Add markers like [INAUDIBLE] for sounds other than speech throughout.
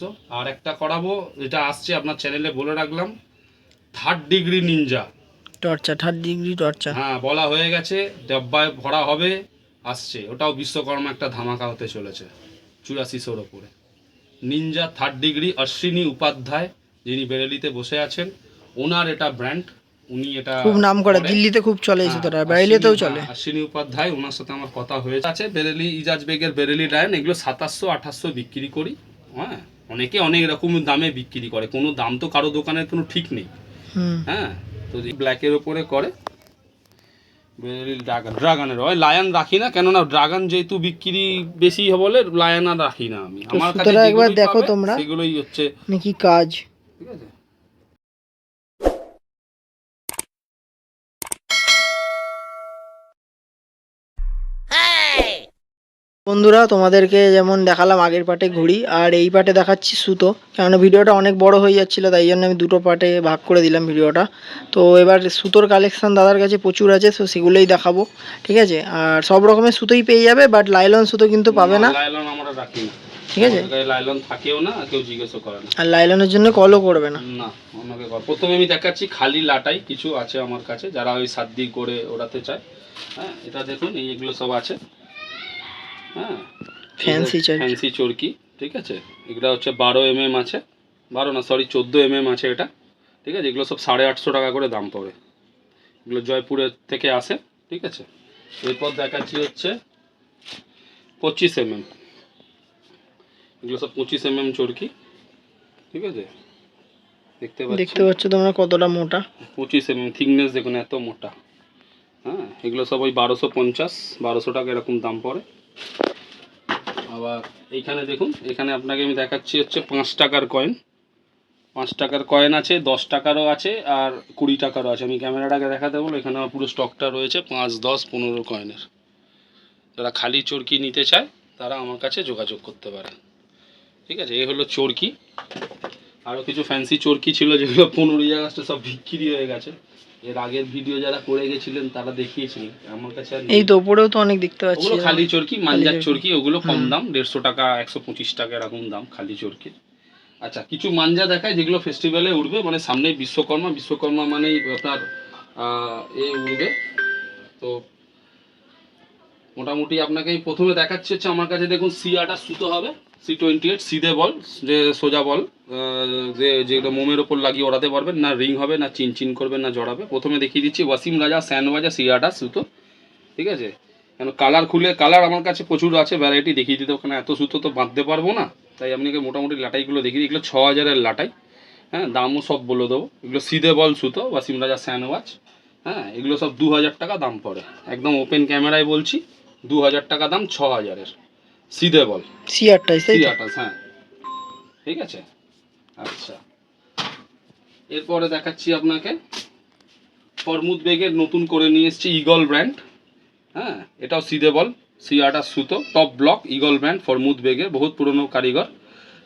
তো আর একটা করাবো যেটা আসছে আপনার চ্যানেলে বলে রাখলাম। Third degree ninja torture third degree torture হ্যাঁ বলা হয়ে গেছে ডাব্বায় ভরা হবে আসছে। ওটাও বিশ্বকর্মা একটা ধামাকা হতে চলেছে চুরাশিশোর ওপরে। Ninja third degree Ashwini Upadhyay যিনি বেরেলিতে বসে আছেন ওনার এটা ব্র্যান্ড উনি এটা খুব নাম করে। দিল্লিতে খুব চলে এই হ্যাঁ, জুতোটা বাইরেতেও চলে। হ্যাঁ, আশ্বিনী উপাধ্যায় ওনার সাথে আমার কথা হয়েছে। আছে বেরেলি ইজাজ বেগের বেরেলি ডায়ন এগুলো সাতাশশো আঠাশশো বিক্রি করি হ্যাঁ। অনেকে অনেক রকম দামে বিক্রি করে। কোনো দাম তো কারও দোকানের কোনো ঠিক নেই। হ্যাঁ তো ব্ল্যাকের ওপরে করে ড্রাগন ড্রাগনের হয় লায়ন রাখি না কেননা ড্রাগন যেহেতু বিক্রি বেশি বলে লায়ন আর রাখি না আমি। আমার কাছে একবার দেখো তোমরা। সেগুলোই হচ্ছে নাকি কাজ। ঠিক আছে? বন্ধুরা তোমাদেরকে যেমন দেখালাম আগের পাটে ঘুড়ি আর এই পাটে দেখাচ্ছি সুতো। কেননা ভিডিওটা অনেক বড় হয়ে যাচ্ছিল তাই জন্য আমি দুটো পার্টে ভাগ করে দিলাম ভিডিওটা। তো এবার সুতোর কালেকশন দাদার কাছে প্রচুর আছে তো সেগুলোই দেখাবো ঠিক আছে? আর সব রকমের সুতোই পেয়ে যাবে বাট লাইলন সুতো কিন্তু পাবে না। ঠিক আছে? লাইলন থাকেও না কেউ জিজ্ঞেসও করে না। আর লাইলনের জন্য কলও করবে না। না আমাকে প্রথমে আমি দেখাচ্ছি খালি লাটাই কিছু আছে আমার কাছে যারা ওই সাদ্দি করে ওড়াতে চায়। হ্যাঁ এটা দেখুন এই এগুলো সব আছে। হ্যাঁ Fancy চরকি। ফ্যান্সি চরকি ঠিক আছে? এগুলো হচ্ছে বারো এম এম আছে। বারো না সরি চোদ্দ এম এম আছে এটা। ঠিক আছে? এগুলো সব সাড়ে আটশো টাকা করে দাম পড়ে। এগুলো জয়পুরের থেকে আসে ঠিক আছে? এরপর দেখাচ্ছি হচ্ছে পঁচিশ এম এম এগুলো সব পঁচিশ এম এম চরকি ঠিক আছে? দেখতে পাচ্ছি? দেখতে পাচ্ছ তোমরা কতটা মোটা? পঁচিশ এম এম থিকনেস দেখুন এত মোটা। হ্যাঁ এগুলো সব ওই বারোশো পঞ্চাশ বারোশো টাকা এরকম দাম পড়ে। আবার এইখানে দেখুন এখানে আপনাকে আমি দেখাচ্ছি হচ্ছে পাঁচ টাকার কয়েন পাঁচ টাকার কয়েন আছে, দশ টাকারও আছে আর কুড়ি টাকারও আছে। আমি ক্যামেরাটাকে দেখাতে বলো এখানে আমার পুরো স্টকটা রয়েছে পাঁচ, দশ, পনেরো কয়েনের যারা খালি চরকি নিতে চায়, তারা আমার কাছে যোগাযোগ করতে পারে ঠিক আছে, এই হলো চরকি। আরও কিছু ফ্যান্সি চরকি ছিল যেগুলো পনেরোই আগস্টে সব বিক্রি হয়ে গেছে। এর আগের ভিডিও যারা করে গেছিলেন তারা দেখিয়েছিলেন আমার কাছে এই তো উপরেও তো অনেক দেখতে পাচ্ছি ওগুলো খালি চরকি মাঞ্জার চরকি। ওগুলো কম দাম দেড়শো টাকা একশো পঁচিশ টাকা এরকম দাম খালি চরকির আচ্ছা কিছু মাঞ্জা দেখায় যেগুলো ফেস্টিভ্যালে উঠবে মানে সামনে বিশ্বকর্মা বিশ্বকর্মা মানেই আপনার আহ, এ উঠবে। তো মোটামুটি আপনাকে আমি প্রথমে দেখাচ্ছি হচ্ছে আমার কাছে দেখুন সি আটা সুতো হবে সি টোয়েন্টি এইট সিদে বল, যে সোজা বল যে যেটা মোমের ওপর লাগিয়ে ওড়াতে পারবেন, না রিং হবে, না চিন চিন করবে না জড়াবে। প্রথমে দেখিয়ে দিচ্ছি ওয়াসিম রাজা স্যানবাজা সি আটা সুতো, ঠিক আছে? কেন কালার খুলে, কালার আমার কাছে প্রচুর আছে ভ্যারাইটি দেখিয়ে দিতে ওখানে এত সুতো তো বাঁধতে পারব না? তাই আপনাকে মোটামুটি লাটাইগুলো দেখিয়ে দিই, এগুলো ছ হাজারের লাটাই হ্যাঁ দামও সব বলে দেবো। এগুলো সিদে বল সুতো, ওয়াসিম রাজা স্যানওয়াচ হ্যাঁ এগুলো সব দু হাজার টাকা দাম পড়ে। একদম ওপেন ক্যামেরায় বলছি। দু হাজার টাকা দাম ছ হাজারের সিদে বল। সি তাই সি? আটাশ হ্যাঁ। ঠিক আছে? আচ্ছা। এরপরে দেখাচ্ছি আপনাকে। ফরমুদ বেগের নতুন করে নিয়ে এসেছি ইগল ব্র্যান্ড। হ্যাঁ এটাও সিদে বল। সি আটাশ সুতো টপ ব্লক ইগল ব্র্যান্ড ফরমুদ বেগের বহুত পুরনো কারিগর।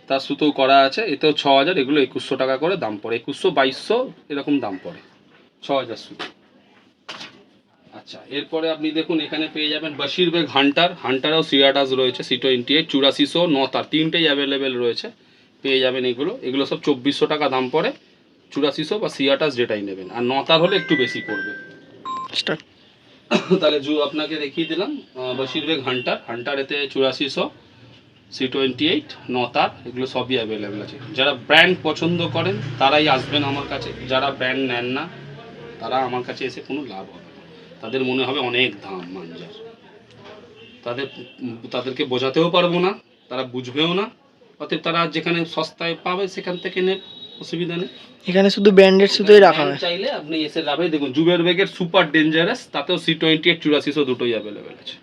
তার সুতো করা আছে। এতেও ছ হাজার এগুলো একুশশো টাকা করে দাম পড়ে। একুশশো বাইশশো এরকম দাম পড়ে। ছ হাজার সুতো। আচ্ছা এরপরে আপনি দেখুন এখানে পেয়ে যাবেন বশির বেগ হান্টার হান্টারও সিয়াটাস রয়েছে সি টোয়েন্টি এইট চুরাশিশো নতার তিনটেই অ্যাভেলেবেল রয়েছে। পেয়ে যাবেন এগুলো এগুলো সব চব্বিশশো টাকা দাম পড়ে চুরাশিশো বা সিয়াটাস যেটাই নেবেন। আর নতার হলে একটু বেশি পড়বে। তাহলে জু আপনাকে দেখিয়ে দিলাম আহ, বেগ হান্টার হান্টার এতে চুরাশিশো সি টোয়েন্টি এইট নতার এগুলো সবই অ্যাভেলেবেল আছে। যারা ব্র্যান্ড পছন্দ করেন তারাই আসবেন আমার কাছে। যারা ব্র্যান্ড নেন না তারা আমার কাছে এসে কোনো লাভ হবে না। তাদের মনে হবে অনেক দাম মাঞ্জার। তাদের তাদেরকে বোঝাতেও পারব না তারা বুঝবেও না অতএব তারা যেখানে সস্তায় পাবে সেখান থেকে নেব অসুবিধা নেই। এখানে শুধু ব্যান্ডেড সুতোই রাখা হয়। চাইলে আপনি এসে যাবে দেখুন জুবের বেগের সুপার ডেঞ্জারাস তাতেও সি টোয়েন্টি এইট চুরাশিশো দুটোই অ্যাভেলেবেল আছে।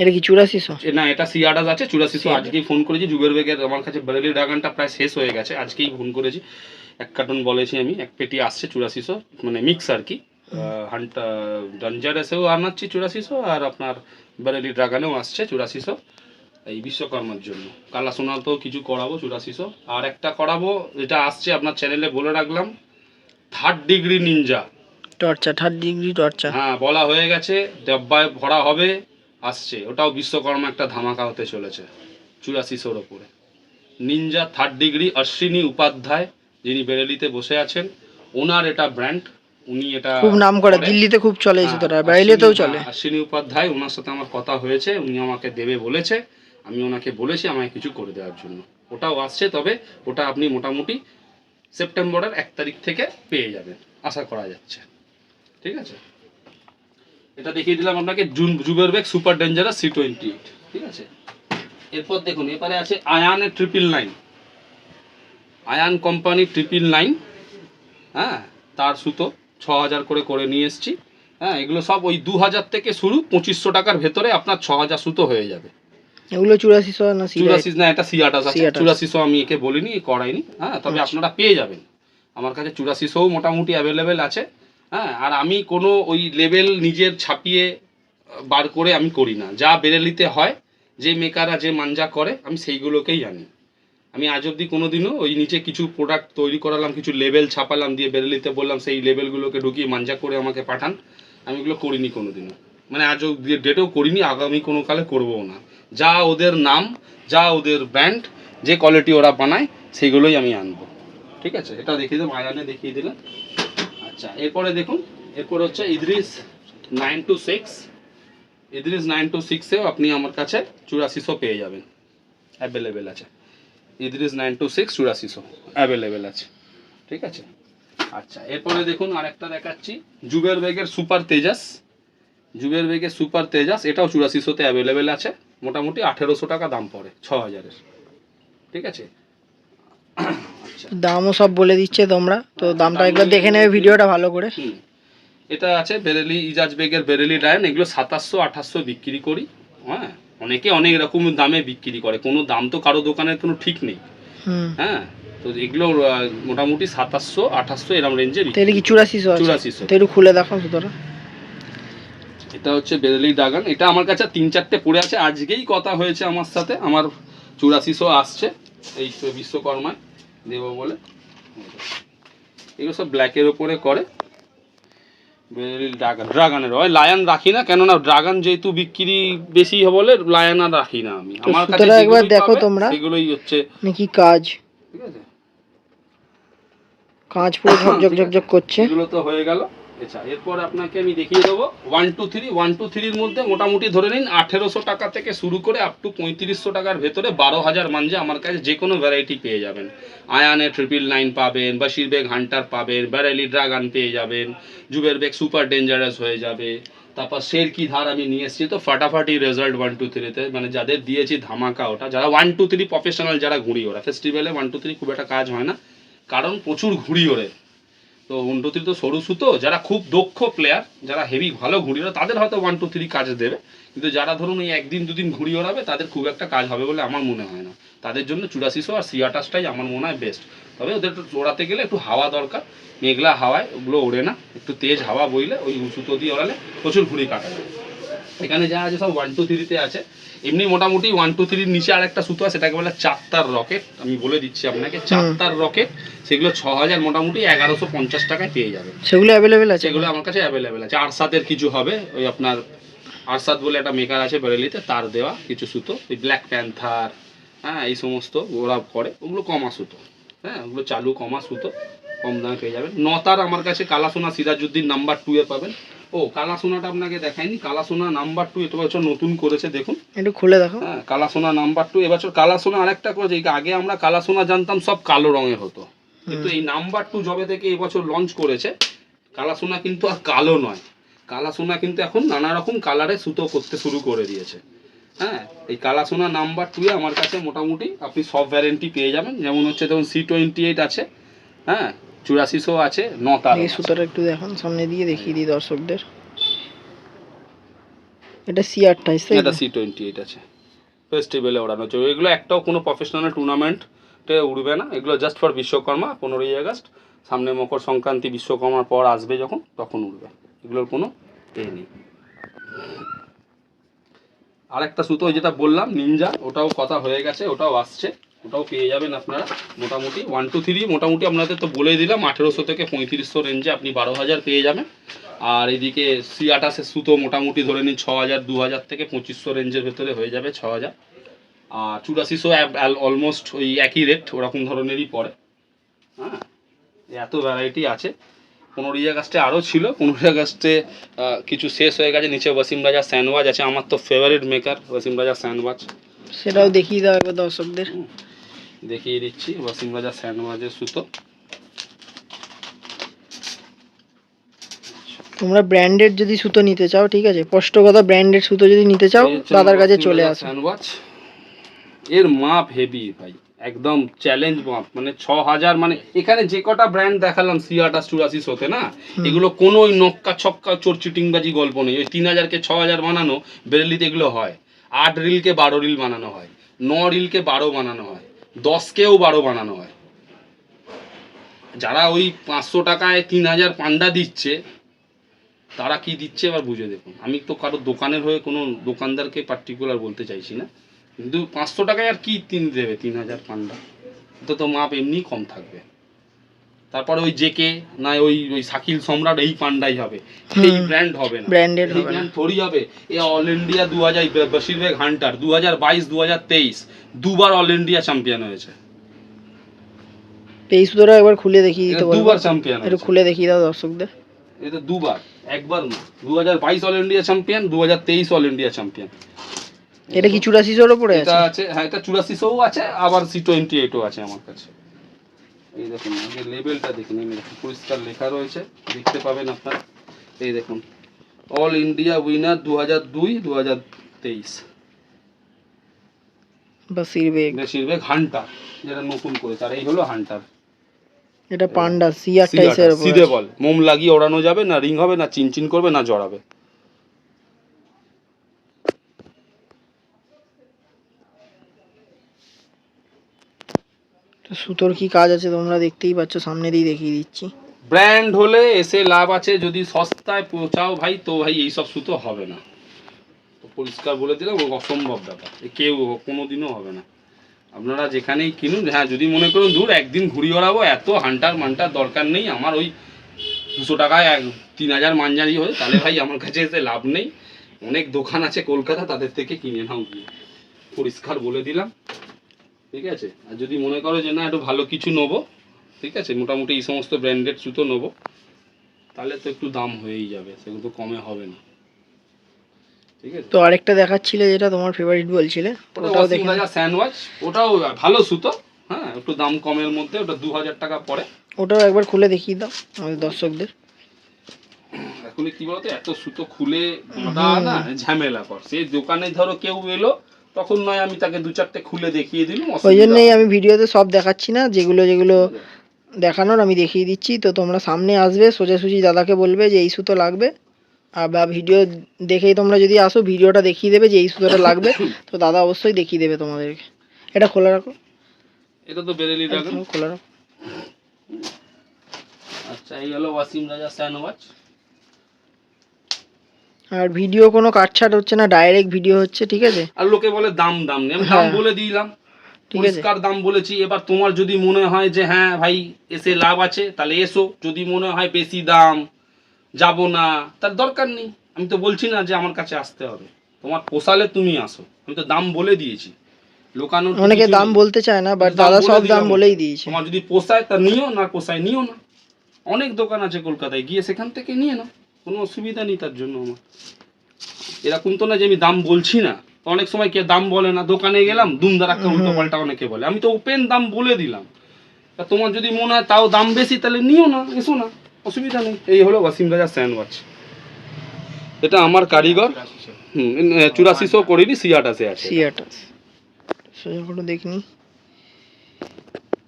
এটা কি চুরাশিশো না এটা সিয়াটাস আছে চুরাশিশো আজকেই ফোন করেছি জুবের বেগের আমার কাছে বেরেলি ড্রাগনটা প্রায় শেষ হয়ে গেছে আজকেই ফোন করেছি। এক কার্টন বলেছি আমি এক পেটি আসছে চুরাশিশো মানে মিক্স আর কি। হান্টা ডেঞ্জারাসেও আনাচ্ছি চুরাশিশো আর আপনার বেরেলি ড্রাগনেও আসছে চুরাশিশো এই বিশ্বকর্মার জন্য। কালা সোনাতেও কিছু করাবো চুরাশিশো। আর একটা করাবো যেটা আসছে আপনার চ্যানেলে বলে রাখলাম third degree ninja torture third degree torture. হ্যাঁ বলা হয়ে গেছে ডাব্বায় ভরা হবে আসছে। ওটাও বিশ্বকর্মা একটা ধামাকা হতে চলেছে চুরাশিশোর ওপরে। Ninja third degree Ashwini Upadhyay যিনি বেরেলিতে বসে আছেন ওনার এটা ব্র্যান্ড উনি এটা খুব নাম করে দিল্লিতে খুব চলে এই হ্যাঁ, সুতোটা বাইরেতেও চলে। হ্যাঁ, অশ্বিনী উপাধ্যায় ওনার সাথে আমার কথা হয়েছে উনি আমাকে দেবে বলেছে আমি ওনাকে বলেছি আমায় কিছু করে দেওয়ার জন্য। ওটাও আসছে তবে ওটা আপনি মোটামুটি সেপ্টেম্বরের এক তারিখ থেকে পেয়ে যাবেন আশা করা যাচ্ছে। ঠিক আছে? এটা দেখিয়ে দিলাম আপনাকে June Zuber Baig super dangerous C twenty eight. ঠিক আছে? এরপর দেখুন এবারে আছে আয়ানের triple nine Ayaan company triple nine হ্যাঁ তার সুতো। ছ হাজার করে করে নিয়ে এসছি। হ্যাঁ এগুলো সব ওই দু হাজার থেকে শুরু পঁচিশশো টাকার ভেতরে আপনার ছ হাজার সুতো হয়ে যাবে। এগুলো না চুরাশি না এটা আছে। আমি একে বলিনি করাইনি। হ্যাঁ তবে আচ্ছা। আপনারা পেয়ে যাবেন। আমার কাছে চুরাশি চুরাশিশোও মোটামুটি অ্যাভেলেবেল আছে। হ্যাঁ আর আমি কোনো ওই লেভেল নিজের ছাপিয়ে বার করে আমি করি না। যা বেরেলিতে হয় যে মেকাররা যে মাঞ্জা করে আমি সেইগুলোকেই জানি আমি আজ অবধি কোনোদিনও ওই নিচে কিছু প্রোডাক্ট তৈরি করালাম, কিছু লেবেল ছাপালাম দিয়ে বেরেলিতে বললাম, সেই লেবেলগুলোকে ঢুকিয়ে মাঞ্জা করে আমাকে পাঠান। আমি এগুলো করিনি কোনোদিনও। মানে আজ ডেটেও করিনি, আগামী কোনো কালে করবও না। যা ওদের নাম, যা ওদের ব্র্যান্ড যে কোয়ালিটি ওরা বানায়, সেইগুলোই আমি আনব। ঠিক আছে? এটা দেখিয়ে দেবো আয়ানে দেখিয়ে দিলাম। আচ্ছা এরপরে দেখুন, এরপর হচ্ছে Idris nine two six Idris nine two সিক্সেও আপনি আমার কাছে চুরাশিশো পেয়ে যাবেন। অ্যাভেলেবেল আছে। ইদ্রিস নাইন টু সিক্স চুরাশিশো অ্যাভেলেবেল আছে। ঠিক আছে? আচ্ছা এরপরে দেখুন আরেকটা দেখাচ্ছি। জুবের বেগের সুপার তেজাস। জুবের বেগের সুপার তেজাস এটাও চুরাশিশোতে অ্যাভেলেবেল আছে। মোটামুটি আঠেরোশো টাকা দাম পড়ে ছ হাজারের। ঠিক আছে? আচ্ছা। দামও সব বলে দিচ্ছে তোমরা তো দামটা একবার দেখে নেবে ভিডিওটা ভালো করে। হুম। এটা আছে বেরেলি ইজাজ বেগের বেরেলি ডায়ন এগুলো সাতাশশো আঠাশশো বিক্রি করি হ্যাঁ। অনেকে অনেক রকম দামে বিক্রি করে। কোনো দাম তো কারও দোকানের কোনো ঠিক নেই। হ্যাঁ? তো এগুলো মোটামুটি সাতাশশো আঠাশশো এরম রেঞ্জে কি চুরাশিশো চুরাশিশো। তো একটু খুলে দেখাও সুতোটা এটা হচ্ছে বেরেলি ডাগান এটা আমার কাছে তিন চারটে পড়ে আছে। আজকেই কথা হয়েছে আমার সাথে। আমার চুরাশিশো আসছে এই বিশ্বকর্মায় দেবো বলে। এগুলো সব ব্ল্যাকের ওপরে করে। বেরেলি ড্রাগন। ড্রাগনের হয় লায়ন রাখি না কেননা ড্রাগন যেহেতু বিক্রি বেশি বলে লায়ন আর রাখি না আমি। আমার কাছে একবার দেখো তোমরা। সেগুলোই হচ্ছে নাকি কাজ? ঠিক আছে? কাজ পুরো [COUGHS] ঝকঝক ঝকঝক করছে। এগুলো তো হয়ে গেল। আচ্ছা এরপর আপনাকে আমি দেখিয়ে দেবো। One two three one two থ্রির মধ্যে মোটামুটি ধরে নিন, আঠেরোশো টাকা থেকে শুরু করে আপ টু পঁয়ত্রিশশো টাকার ভেতরে বারো হাজার মাঞ্জে আমার কাছে যে কোনো ভ্যারাইটি পেয়ে যাবেন। আয়ানে ট্রিপল নাইন পাবেন বাশির বেগ হান্টার পাবেন ব্যারেলি ড্রাগন পেয়ে যাবেন জুবের বেগ সুপার ডেঞ্জারাস হয়ে যাবে। তারপর শের কি ধার আমি নিয়ে এসেছি, তো ফাটাফাটি রেজাল্ট ওয়ান টু থ্রিতে মানে যাদের দিয়েছি ধামাকা ওটা, যারা ওয়ান টু থ্রি প্রফেশনাল যারা ঘুড়ি ওরা। ফেস্টিভ্যালে ওয়ান টু থ্রি খুব একটা কাজ হয় না, কারণ প্রচুর ঘুড়ি ওরে। তো ওয়ান টু থ্রি তো সরু সুতো, যারা খুব দক্ষ প্লেয়ার যারা হেভি ভালো ঘুড়ি ওরা তাদের হয়তো ওয়ান টু থ্রি কাজ দেবে। কিন্তু যারা ধরুন এই একদিন, দুদিন ঘুড়ি ওড়াবে, তাদের খুব একটা কাজ হবে বলে আমার মনে হয় না। তাদের জন্য চুরাশিশো আর সিয়াটাসটাই আমার মনে হয় বেস্ট তবে ওদের ওড়াতে গেলে একটু হাওয়া দরকার, মেঘলা হাওয়ায় ওগুলো ওড়ে না। একটু তেজ হাওয়া বইলে ওই সুতো দিয়ে ওড়ালে প্রচুর ঘুড়ি কাটা যায়। এখানে যা আছে সব ওয়ান টু থ্রিতে আছে। এমনি মোটামুটি ওয়ান টু থ্রির নিচে আরেকটা সুতো আছে সেটাকে বলে চারটার রকেট। আমি বলে দিচ্ছি আপনাকে চারটার রকেট। সেগুলো ছ হাজার মোটামুটি এগারোশো পঞ্চাশ টাকায় পেয়ে যাবে সেগুলো অ্যাভেলেবেল আছে? সেগুলো আমার কাছে অ্যাভেলেবেল আছে। আরসাতের কিছু হবে ওই আপনার আরসাত বলে একটা মেকার আছে বেরেলিতে তার দেওয়া কিছু সুতো। ওই ব্ল্যাক প্যান্থার হ্যাঁ এই সমস্ত ওরা করে। ওগুলো কমা সুতো। হ্যাঁ ওগুলো চালু কমা সুতো। কম দামে পেয়ে যাবেন। নতার আমার কাছে কালাসোনা সিরাজুদ্দিন নাম্বার টু এ পাবেন। ও কালাসোনাটা আপনাকে দেখায়নি কালাসোনা নাম্বার টু এটা বছর নতুন করেছে দেখুন। একটু খুলে দেখো। হ্যাঁ কালাসোনা নাম্বার টু এবছর কালাসোনা আরেকটা করেছে। আগে আমরা কালাসোনা জানতাম সব কালো রঙের হতো। কিন্তু এই নাম্বার টু জবে থেকে এবছর লঞ্চ করেছে। কালাসোনা কিন্তু আর কালো নয়। কালাসোনা কিন্তু এখন নানা রকম কালারে সুতো করতে শুরু করে দিয়েছে। হ্যাঁ এই কালাসোনা নাম্বার টুয়ে আমার কাছে মোটামুটি আপনি সব ভ্যারেন্টি পেয়ে যাবেন। যেমন হচ্ছে ধরুন সি টোয়েন্টি এইট আছে। হ্যাঁ চুরাশিশো আছে নতার এই সুতোটা একটু দেখান সামনে দিয়ে দেখিয়ে দিই দর্শকদের। এটা সি আটটাইশ এটা সি টোয়েন্টি এইট আছে। ফেস্টিভ্যালে ওড়ানো হচ্ছে এগুলো একটাও কোনো প্রফেশনাল টুর্নামেন্টে উঠবে না। এগুলো জাস্ট ফর বিশ্বকর্মা পনেরোই আগস্ট। সামনে মকর সংক্রান্তি বিশ্বকর্মার পর আসবে যখন তখন উঠবে এগুলোর কোনো এ নেই। আরেকটা সুতো যেটা বললাম নিনজা ওটাও কথা হয়ে গেছে ওটাও আসছে। ওটাও পেয়ে যাবেন আপনারা। মোটামুটি ওয়ান টু থ্রি মোটামুটি আপনাদের তো বলেই দিলাম আঠেরোশো থেকে পঁয়ত্রিশশো রেঞ্জে আপনি বারো হাজার পেয়ে যাবেন। আর এদিকে সি আঠাশের সুতো মোটামুটি ধরে নিন ছ হাজার দু হাজার থেকে পঁচিশশো রেঞ্জের ভেতরে হয়ে যাবে ছ হাজার আর চুরাশিশো অলমোস্ট ওই একই রেট ওরকম ধরনেরই পড়ে। হ্যাঁ এত ভ্যারাইটি আছে। পনেরোই আগস্টে আরও ছিল পনেরোই আগস্টে কিছু শেষ হয়ে গেছে। নিচে ওয়াসিম রাজা স্যান্ডওয়াচ আছে আমার তো ফেভারিট মেকার ওয়াসিম রাজা স্যান্ডওয়াচ সেটাও দেখিয়ে দাও একবার দর্শকদের। দেখিয়ে দিচ্ছি ওয়াসিম রাজা স্যান্ডওয়াচের সুতো। তোমরা ব্র্যান্ডেড যদি সুতো নিতে চাও ঠিক আছে? স্পষ্ট কথা ব্র্যান্ডেড সুতো যদি নিতে চাও দাদার কাছে চলে আসো। স্যান্ডওয়াচ এর মাপ হেভি ভাই একদম চ্যালেঞ্জ মাপ। মানে ছ হাজার মানে এখানে যে কটা ব্র্যান্ড দেখালাম সিয়াটা চুরাশি শোতে না? এগুলো কোনো ওই নক্কা ছক্কা চোর চিটিংবাজি গল্প নেই। ওই তিন হাজারকে ছ হাজার বানানো বেরেলিতে এগুলো হয়। আট রিলকে বারো রিল বানানো হয়। ন রিলকে বারো বানানো হয়। দশকেও বারো বানানো হয়। যারা ওই পাঁচশো টাকায় তিন হাজার পান্ডা দিচ্ছে, তারা কি দিচ্ছে এবার বুঝে দেখুন। আমি তো কারও দোকানের হয়ে কোনো দোকানদারকে পার্টিকুলার বলতে চাইছি না। কিন্তু পাঁচশো টাকায় আর কি তিন দেবে, তিন হাজার পান্ডা? তো তো মাপ এমনি কম থাকবে। তারপরে ওই জেকে না ওই ওই শাকিল সম্রাট এই পান্ডাই হবে। এই ব্র্যান্ড হবে না। ব্র্যান্ডেড হবে না। ব্র্যান্ড থোড়ি হবে। এ অল ইন্ডিয়া দু হাজার বেশিরভাগ হান্টার দু হাজার বাইশ দু হাজার তেইশ দুবার অল ইন্ডিয়া চ্যাম্পিয়ন হয়েছে। তো ধরে একবার খুলে দেখিয়ে দিতে দুবার চ্যাম্পিয়ন একটু খুলে দেখিয়ে দাও দর্শকদের। এটা দুবার একবার না। দু হাজার বাইশ অল ইন্ডিয়া চ্যাম্পিয়ন দু হাজার তেইশ অল ইন্ডিয়া চ্যাম্পিয়ন এটা কি চুরাশিশোর ওপরে এটা আছে? আছে হ্যাঁ এটা চুরাশিশোও আছে আবার সি টোয়েন্টি এইটও আছে আমার কাছে। এই দেখুন আগে লেবেলটা পরিষ্কার লেখা রয়েছে দেখতে পাবেন আপনারা। এই দেখুন অল ইন্ডিয়া উইনার দু হাজার দুই দু হাজার তেইশ হান্টার যেটা নতুন করেছে আর এই হলো হান্টার এটা পান্ডা সিআর টাইসের ওপর সিধে বল মোম লাগিয়ে ওড়ানো যাবে না রিং হবে না চিনচিন করবে না জড়াবে। সুতোর কি কাজ আছে তোমরা দেখতেই পাচ্ছ সামনে দিয়ে দেখিয়ে দিচ্ছি। ব্র্যান্ড হলে এসে লাভ আছে, যদি সস্তায় পৌঁছাও ভাই, তো ভাই এইসব সুতো হবে না। তো পরিষ্কার বলে দিলাম অসম্ভব ব্যাপার। কেউ কোনোদিনও হবে না। আপনারা যেখানেই কিনুন হ্যাঁ যদি মনে করুন দূর একদিন ঘুরি ওড়াবো, এত হান্টার মান্টার দরকার নেই, আমার ওই দুশো টাকায় এক, তিন হাজার মানজারি হয়ে, তাহলে ভাই আমার কাছে এসে লাভ নেই। অনেক দোকান আছে কলকাতা, তাদের থেকে কিনে নাও গিয়ে। পরিষ্কার বলে দিলাম। ঠিক আছে? আর যদি মনে করো যে না একটু ভালো কিছু নেব ঠিক আছে? মোটামুটি এই সমস্ত ব্র্যান্ডেড জুতো নেব তাহলে তো একটু দাম হয়েই যাবে সেগুলো তো কমে হবে না। ঠিক আছে? তো আরেকটা দেখাচ্ছিলে যেটা তোমার ফেভারিট বলছিলে ওটাও দেখে স্যান্ডওয়াচ ওটাও ভালো সুতো হ্যাঁ? একটু দাম কমের মধ্যে ওটা দু হাজার টাকা পড়ে। ওটাও একবার খুলে দেখিয়ে দাও আমাদের দর্শকদের। এখন কি বলতো এত সুতো খুলে ওটা না ঝামেলা কর। সেই দোকানে ধরো কেউ এলো তখন নয় আমি তাকে দু চারটে খুলে দেখিয়ে দিলাম ওই জন্যই আমি ভিডিওতে সব দেখাচ্ছি না যেগুলো যেগুলো দেখানোর আমি দেখিয়ে দিচ্ছি তো তোমরা সামনে আসবে সোজাসুজি দাদাকে বলবে যে এই সুতো লাগবে আর বা ভিডিও দেখেই তোমরা যদি আসো ভিডিওটা দেখিয়ে দেবে যে এই সুতোটা লাগবে তো দাদা অবশ্যই দেখিয়ে দেবে তোমাদেরকে। এটা খোলা রাখো। এটা তো বেরেলি একদম খোলা রাখো। আচ্ছা এই হলো ওয়াসিম রাজা স্যান্ডওয়াচ আর ভিডিও কোনো কাটছাট হচ্ছে না ডাইরেক্ট ভিডিও হচ্ছে ঠিক আছে? আর লোকে বলে দাম দাম নেই। আমি দাম হ্যাঁ। বলে দিলাম। পরিষ্কার দাম বলেছি। এবার তোমার যদি মনে হয় যে হ্যাঁ ভাই এসে লাভ আছে তাহলে এসো। যদি মনে হয় বেশি দাম যাব না তার দরকার নেই। আমি তো বলছি না যে আমার কাছে আসতে হবে। তোমার পোষালে তুমি আসো। আমি তো দাম বলে দিয়েছি। লোকানো অনেকে দাম বলতে চায় না বাট দাদা সব দাম বলেই দিয়েছে। তোমার যদি পোষায় তা নিও না পোষায় নিও না। অনেক দোকান আছে কলকাতায় গিয়ে সেখান থেকে নিয়ে নাও। কোনো অসুবিধা নেই তার জন্য আমার। এরকম তো না যে আমি দাম বলছি না। অনেক সময় কে দাম বলে না। দোকানে গেলাম দুম দাঁড়াক্কা উল্টো পাল্টা অনেকে বলে। আমি তো ওপেন দাম বলে দিলাম। তা তোমার যদি মনে হয় তাও দাম বেশি তাহলে নিও না এসো না। অসুবিধা নেই। এই হলো ওয়াসিম রাজা স্যান্ডওয়াচ এটা আমার কারিগর। হুম চুরাশিশো করিনি আছে সিয়াটা সোজা করে দেখিনি।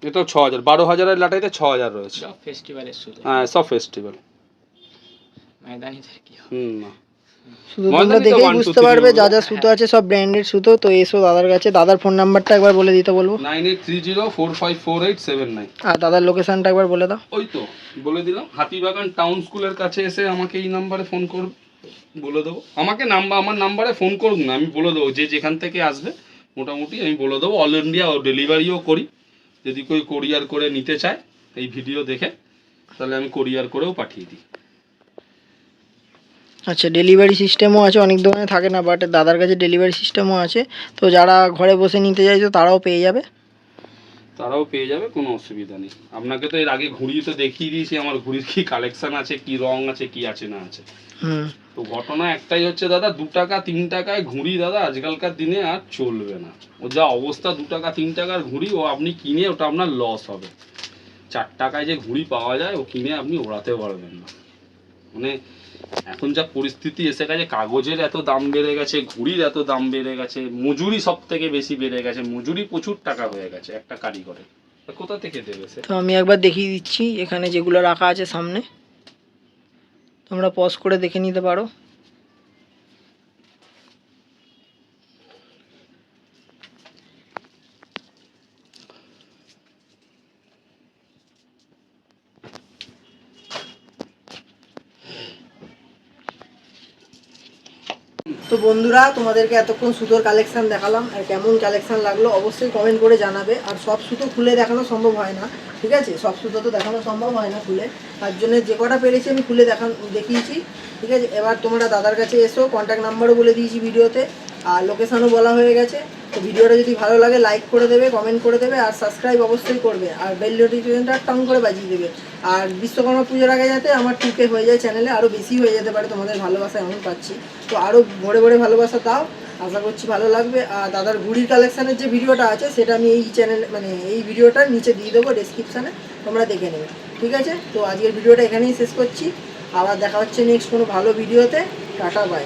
এটাও ছ হাজার। বারো হাজারের লাটাইতে ছ হাজার রয়েছে। হ্যাঁ সব ফেস্টিভ্যাল ময়দানিদের কি হুম শুধু তোমরা দেখেই বুঝতে পারবে যা যা সুতো আছে সব ব্র্যান্ডেড সুতো। তো এসো দাদার কাছে। দাদার ফোন নাম্বারটা একবার বলে দিতে বলব। Nine eight three zero four five four eight seven nine আর দাদার লোকেশনটা একবার বলে দাও। ওই তো বলে দিলাম। হাতিবাগান টাউন স্কুলের কাছে এসে আমাকে এই নাম্বারে ফোন বলে দেবো। আমাকে নাম্বার আমার নাম্বারে ফোন করুন না আমি বলে দেবো। যে যেখান থেকে আসবে মোটামুটি আমি বলে দেবো। অল ইন্ডিয়া ডেলিভারিও করি। যদি কেউ কোরিয়ার করে নিতে চায় এই ভিডিও দেখে তাহলে আমি কোরিয়ার করেও পাঠিয়ে দিই। আচ্ছা ডেলিভারি সিস্টেমও আছে অনেক দোকানে থাকে না বাট দাদার কাছে ডেলিভারি সিস্টেমও আছে। তো যারা ঘরে বসে নিতে চাইছো তারাও পেয়ে যাবে? তারাও পেয়ে যাবে কোনো অসুবিধা নেই। আপনাকে তো এর আগে ঘুড়ি তো দেখিয়ে দিয়েছি আমার ঘুড়ির কি কালেকশন আছে কি রং আছে কি আছে না আছে। তো ঘটনা একটাই হচ্ছে দাদা দু টাকা তিন টাকায় ঘুড়ি দাদা আজকালকার দিনে আর চলবে না। ও যা অবস্থা দু টাকা তিন টাকার ঘুড়ি ও আপনি কিনে ওটা আপনার লস হবে। চার টাকায় যে ঘুড়ি পাওয়া যায় ও কিনে আপনি ওড়াতে পারবেন না। মানে এখন যা পরিস্থিতি এসে গেছে, কাগজের এত দাম বেড়ে গেছে, ঘুড়ির এত দাম বেড়ে গেছে, মজুরি সব থেকে বেশি বেড়ে গেছে, মজুরি প্রচুর টাকা হয়ে গেছে একটা কারিগরে। কোথা থেকে দেবে তো আমি একবার দেখিয়ে দিচ্ছি, এখানে যেগুলো রাখা আছে সামনে। তোমরা পজ করে দেখে নিতে পারো তো বন্ধুরা, তোমাদেরকে এতক্ষণ সুতোর কালেকশান দেখালাম আর কেমন কালেকশান লাগল অবশ্যই কমেন্ট করে জানাবে। আর সব সুতো খুলে দেখানো সম্ভব হয় না, ঠিক আছে? সব সুতো তো দেখানো সম্ভব হয় না খুলে। তার জন্য যে কটা পেরেছি আমি খুলে দেখান দেখিয়েছি, ঠিক আছে? এবার তোমরা দাদার কাছে এসো কন্ট্যাক্ট নাম্বারও বলে দিয়েছি ভিডিওতে। আর লোকেশানও বলা হয়ে গেছে। তো ভিডিওটা যদি ভালো লাগে লাইক করে দেবে কমেন্ট করে দেবে, আর সাবস্ক্রাইব অবশ্যই করবে। আর বেল নোটিফিকেশনটা টাং করে বাজিয়ে দেবে। আর বিশ্বকর্মা পুজোর আগে যাতে আমার টুকে হয়ে যায় চ্যানেলে আরও বেশি হয়ে যেতে পারে তোমাদের ভালোবাসা এমন পাচ্ছি। তো আরও ভরে ভরে ভালোবাসা দাও। আশা করছি ভালো লাগবে। আর দাদার ঘুড়ির কালেকশানের যে ভিডিওটা আছে, সেটা আমি এই চ্যানেল মানে এই ভিডিওটার নিচে দিয়ে দেবো ডেসক্রিপশানে তোমরা দেখে নেবে। ঠিক আছে? তো আজকের ভিডিওটা এখানেই শেষ করছি। আবার দেখা হচ্ছে নেক্সট কোনো ভালো ভিডিওতে। Tata bye